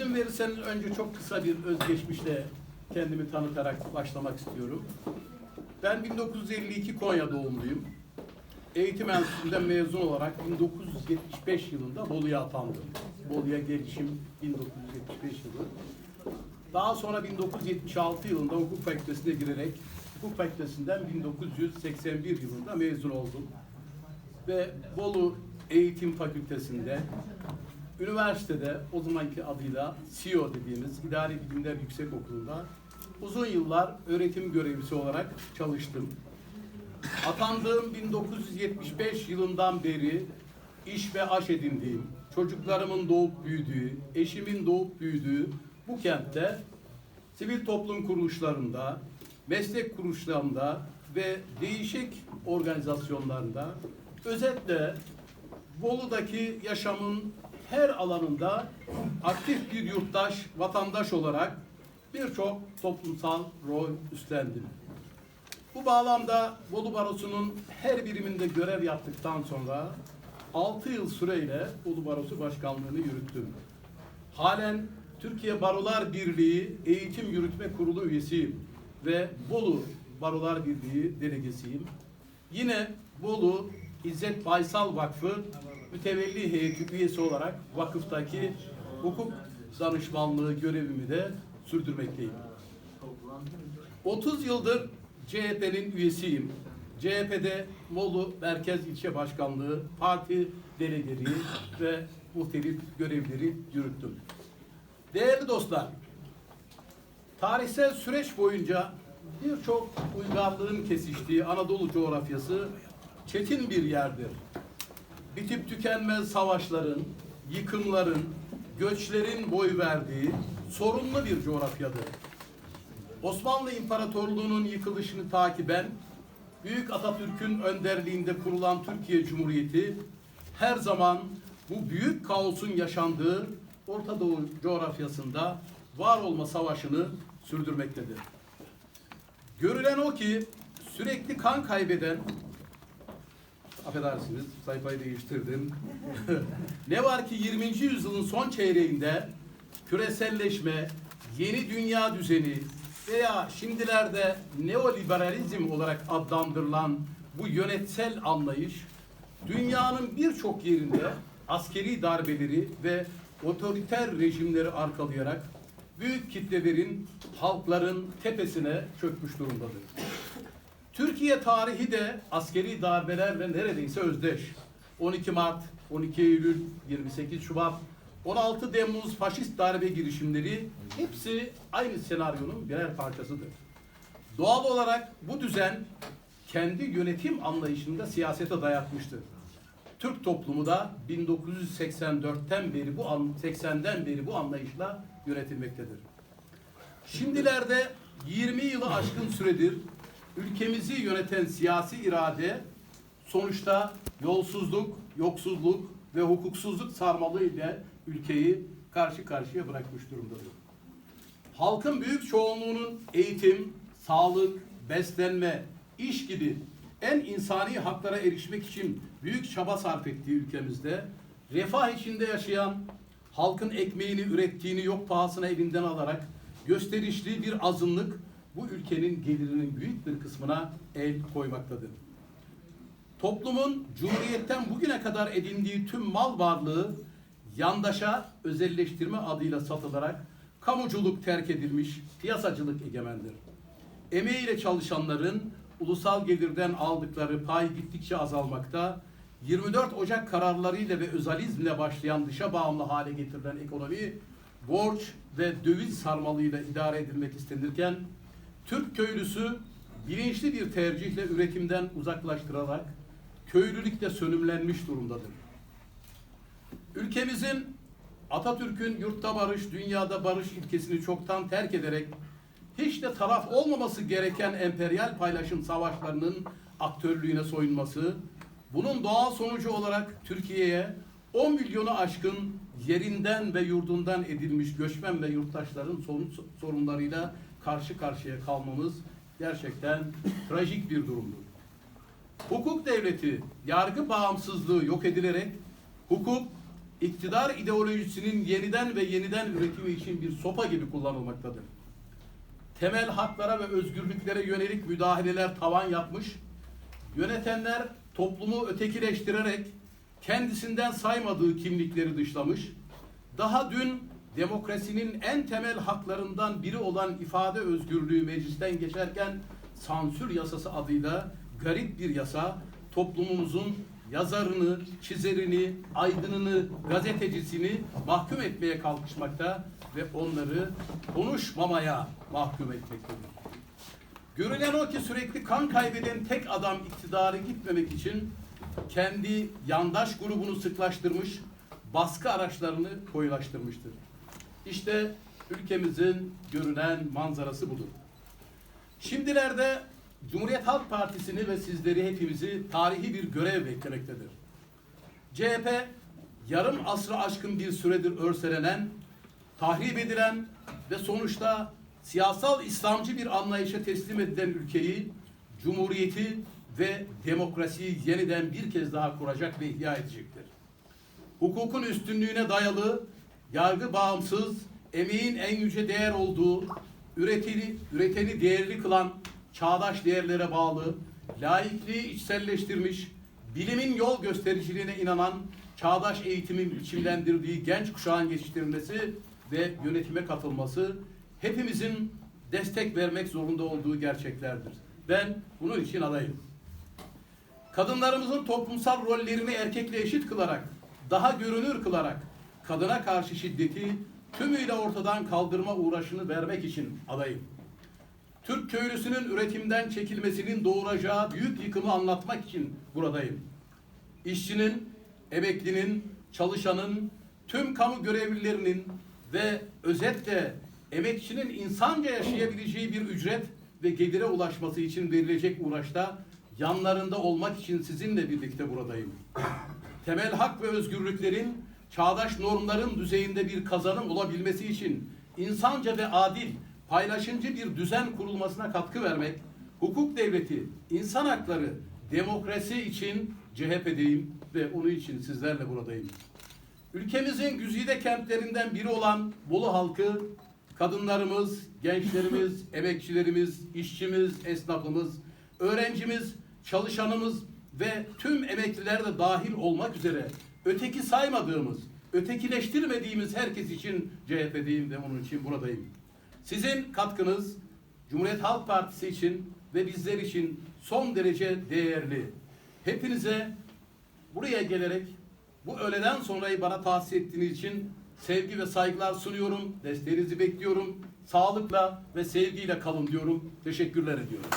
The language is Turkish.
İzin verirseniz önce çok kısa bir özgeçmişle kendimi tanıtarak başlamak istiyorum. Ben 1952 Konya doğumluyum. Eğitim Enstitüsü'nden mezun olarak 1975 yılında Bolu'ya atandım. Bolu'ya gelişim 1975 yılı. Daha sonra 1976 yılında hukuk fakültesine girerek hukuk fakültesinden 1981 yılında mezun oldum. Ve Bolu Eğitim Fakültesi'nde üniversitede o zamanki adıyla CEO dediğimiz İdari Bilimler Yüksek Okulu'nda uzun yıllar öğretim görevlisi olarak çalıştım. Atandığım 1975 yılından beri iş ve aş edindiğim, çocuklarımın doğup büyüdüğü, eşimin doğup büyüdüğü bu kentte sivil toplum kuruluşlarında, meslek kuruluşlarında ve değişik organizasyonlarında özetle Bolu'daki yaşamın her alanında aktif bir yurttaş, vatandaş olarak birçok toplumsal rol üstlendim. Bu bağlamda Bolu Barosu'nun her biriminde görev yaptıktan sonra 6 yıl süreyle Bolu Barosu Başkanlığı'nı yürüttüm. Halen Türkiye Barolar Birliği Eğitim Yürütme Kurulu üyesiyim ve Bolu Barolar Birliği delegesiyim. Yine Bolu İzzet Baysal Vakfı mütevelli heyeti üyesi olarak vakıftaki hukuk danışmanlığı görevimi de sürdürmekteyim. 30 yıldır CHP'nin üyesiyim. CHP'de Bolu Merkez İlçe Başkanlığı, parti delegeliği ve muhtelif görevleri yürüttüm. Değerli dostlar, tarihsel süreç boyunca birçok uygarlığın kesiştiği Anadolu coğrafyası çetin bir yerdir. Bitip tükenmez savaşların, yıkımların, göçlerin boy verdiği sorunlu bir coğrafyadır. Osmanlı İmparatorluğu'nun yıkılışını takiben Büyük Atatürk'ün önderliğinde kurulan Türkiye Cumhuriyeti her zaman bu büyük kaosun yaşandığı Orta Doğu coğrafyasında var olma savaşını sürdürmektedir. Görülen o ki sürekli kan kaybeden affedersiniz sayfayı değiştirdim. ne var ki 20. yüzyılın son çeyreğinde küreselleşme, yeni dünya düzeni veya şimdilerde neoliberalizm olarak adlandırılan bu yönetsel anlayış dünyanın birçok yerinde askeri darbeleri ve otoriter rejimleri arkalayarak büyük kitlelerin, halkların tepesine çökmüş durumdadır. Türkiye tarihi de askeri darbelerle neredeyse özdeş. 12 Mart, 12 Eylül, 28 Şubat, 16 Temmuz faşist darbe girişimleri hepsi aynı senaryonun birer parçasıdır. Doğal olarak bu düzen kendi yönetim anlayışında siyasete dayatmıştır. Türk toplumu da 1984'ten beri bu an- 80'den beri bu anlayışla yönetilmektedir. Şimdilerde 20 yılı aşkın süredir ülkemizi yöneten siyasi irade sonuçta yolsuzluk, yoksulluk ve hukuksuzluk sarmalı ile ülkeyi karşı karşıya bırakmış durumdadır. Halkın büyük çoğunluğunun eğitim, sağlık, beslenme, iş gibi en insani haklara erişmek için büyük çaba sarf ettiği ülkemizde refah içinde yaşayan, halkın ekmeğini ürettiğini yok pahasına elinden alarak gösterişli bir azınlık bu ülkenin gelirinin büyük bir kısmına el koymaktadır. Toplumun Cumhuriyet'ten bugüne kadar edindiği tüm mal varlığı yandaşa özelleştirme adıyla satılarak kamuculuk terk edilmiş, piyasacılık egemendir. Emeğiyle çalışanların ulusal gelirden aldıkları pay gittikçe azalmakta, 24 Ocak kararlarıyla ve özalizmle başlayan dışa bağımlı hale getirilen ekonomi, borç ve döviz sarmalıyla idare edilmek istenirken, Türk köylüsü bilinçli bir tercihle üretimden uzaklaştırarak köylülükte sönümlenmiş durumdadır. Ülkemizin Atatürk'ün yurtta barış, dünyada barış ilkesini çoktan terk ederek hiç de taraf olmaması gereken emperyal paylaşım savaşlarının aktörlüğüne soyunması, bunun doğal sonucu olarak Türkiye'ye 10 milyonu aşkın yerinden ve yurdundan edilmiş göçmen ve yurttaşların sorun, sorunlarıyla karşı karşıya kalmamız gerçekten trajik bir durumdur. Hukuk devleti, yargı bağımsızlığı yok edilerek hukuk, iktidar ideolojisinin yeniden ve yeniden üretimi için bir sopa gibi kullanılmaktadır. Temel haklara ve özgürlüklere yönelik müdahaleler tavan yapmış, yönetenler toplumu ötekileştirerek kendisinden saymadığı kimlikleri dışlamış, daha dün demokrasinin en temel haklarından biri olan ifade özgürlüğü meclisten geçerken sansür yasası adıyla garip bir yasa toplumumuzun yazarını, çizerini, aydınını, gazetecisini mahkum etmeye kalkışmakta ve onları konuşmamaya mahkum etmektedir. Görülen o ki sürekli kan kaybeden tek adam iktidarı gitmemek için kendi yandaş grubunu sıklaştırmış, baskı araçlarını koyulaştırmıştır. İşte ülkemizin görünen manzarası budur. Şimdilerde Cumhuriyet Halk Partisi'ni ve sizleri hepimizi tarihi bir görev beklemektedir. CHP yarım asrı aşkın bir süredir örselenen, tahrip edilen ve sonuçta siyasal İslamcı bir anlayışa teslim edilen ülkeyi, cumhuriyeti ve demokrasiyi yeniden bir kez daha kuracak ve ihya edecektir. Hukukun üstünlüğüne dayalı, yargı bağımsız, emeğin en yüce değer olduğu, üreteni, üreteni değerli kılan, çağdaş değerlere bağlı, laikliği içselleştirmiş, bilimin yol göstericiliğine inanan, çağdaş eğitimin biçimlendirdiği genç kuşağın yetiştirilmesi ve yönetime katılması hepimizin destek vermek zorunda olduğu gerçeklerdir. Ben bunun için adayım. Kadınlarımızın toplumsal rollerini erkekle eşit kılarak, daha görünür kılarak kadına karşı şiddeti tümüyle ortadan kaldırma uğraşını vermek için adayım. Türk köylüsünün üretimden çekilmesinin doğuracağı büyük yıkımı anlatmak için buradayım. İşçinin, emeklinin, çalışanın, tüm kamu görevlilerinin ve özetle emekçinin insanca yaşayabileceği bir ücret ve gelire ulaşması için verilecek uğraşta yanlarında olmak için sizinle birlikte buradayım. Temel hak ve özgürlüklerin çağdaş normların düzeyinde bir kazanım olabilmesi için insanca ve adil, paylaşımcı bir düzen kurulmasına katkı vermek, hukuk devleti, insan hakları, demokrasi için CHP'deyim ve onun için sizlerle buradayım. Ülkemizin güzide kentlerinden biri olan Bolu halkı, kadınlarımız, gençlerimiz, emekçilerimiz, işçimiz, esnafımız, öğrencimiz, çalışanımız ve tüm emekliler de dahil olmak üzere öteki saymadığımız, ötekileştirmediğimiz herkes için CHP'deyim ve onun için buradayım. Sizin katkınız Cumhuriyet Halk Partisi için ve bizler için son derece değerli. Hepinize buraya gelerek bu öğleden sonrayı bana tahsis ettiğiniz için sevgi ve saygılar sunuyorum. Desteğinizi bekliyorum. Sağlıkla ve sevgiyle kalın diyorum. Teşekkürler ediyorum.